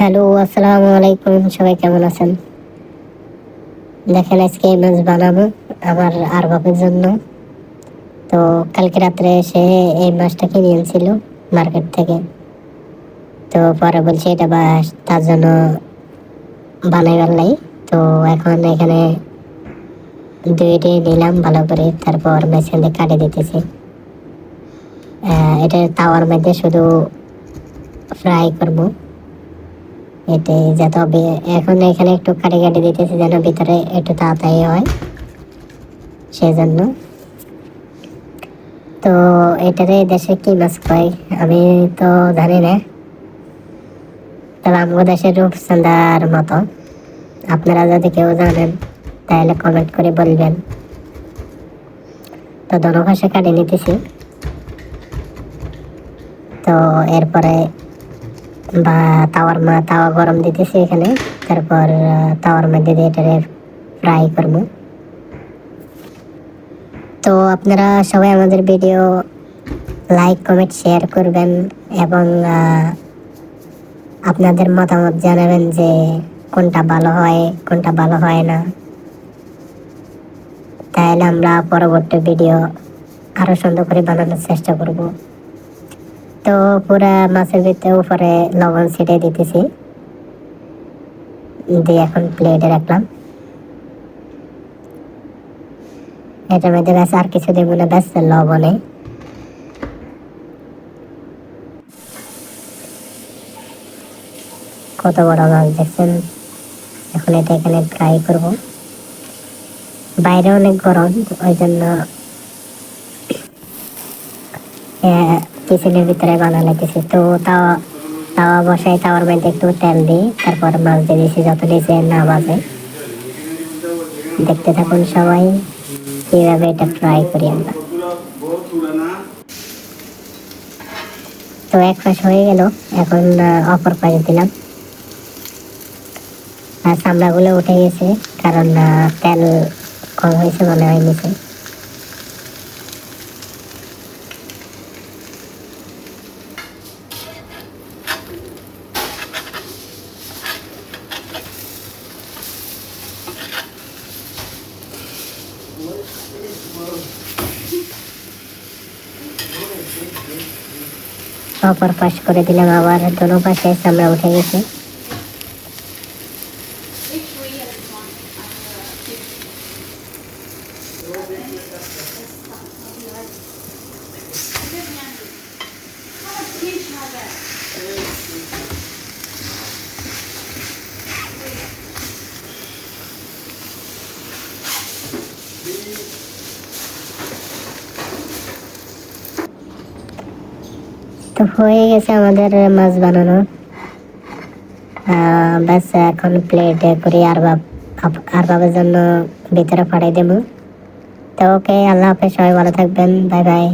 Hello, আসসালামু আলাইকুম। সবাই কেমন আছেন? দেখেন, আজকে মাছ বানাবো আমার আর বাপের জন্য। তো কালকে রাত্রে সে এই মাছটা কিনে এনেছিল মার্কেট থেকে। তো পরে বলছে এটা বা তার জন্য বানাইবার লাই তো এখন এখানে দুইটি নিলাম ভালো করে, তারপর মেশিন দিয়ে কাটে দিতেছি। এটা তাওয়ার মধ্যে শুধু ফ্রাই করব। এটাই যাতে এখন এখানে একটু কাটি কাটি দিতেছি যেন ভিতরে একটু তাড়াতাড়ি হয়। সেজন্য। তো এটারে দেশে কি মাছ কয় আমি তো জানি না। তবে আমগো দেশের রূপচান্দার মতো। আপনারা যদি কেউ জানেন, তাহলে কমেন্ট করে বলবেন। তো দোনো ভাষা কাটিয়ে নিতেছি। তো এরপরে বা তাওয়ার মা, তাওয়া গরম দিতেছি এখানে। তারপর তাওয়ার মধ্যে দিয়ে এটারে ফ্রাই করব। তো আপনারা সবাই আমাদের ভিডিও লাইক কমেন্ট শেয়ার করবেন এবং আপনাদের মতামত জানাবেন যে কোনটা ভালো হয়, কোনটা ভালো হয় না। তাহলে আমরা পরবর্তী ভিডিও আরও সুন্দর করে বানানোর চেষ্টা করব। তো পুরা মাছের ভিতরে উপরে লবণ ছিটিয়ে দিতেছি। দিয়ে এখন প্লেটে রাখলাম। এটার মধ্যে ব্যাস আর কিছু দেবো না, ব্যাস লবণে। কত বড় মাছ দেখছেন? এখন এটা এখানে ফ্রাই করব। বাইরে অনেক গরম, ওই জন্য কিচেনের ভিতরে বানা লাগতেছে। তো তাওয়া তাওয়া বসাই, তাওয়ার মধ্যে একটু তেল দিই, তারপর মাছ দিয়ে দিয়েছি যত নিচে না বাজে। দেখতে থাকুন সবাই, কীভাবে এটা ফ্রাই করি আমরা। তো এক পাশ হয়ে গেল, এখন অপর পাশ দিলাম। চামড়াগুলো উঠে গেছে, কারণ তেল কম হয়েছে মনে হয় নিচে অপর পাশ করে দিলাম আবার দোনো পাশে চামড়া উঠে গেছে। তো হয়ে গেছে আমাদের মাছ বানানো। ব্যাস, এখন প্লেটে করে আর আর বাবার জন্য ভিতরে পাঠাই দেবো। তো ওকে, আল্লাহ হাফেজ, সবাই ভালো থাকবেন। Bye bye.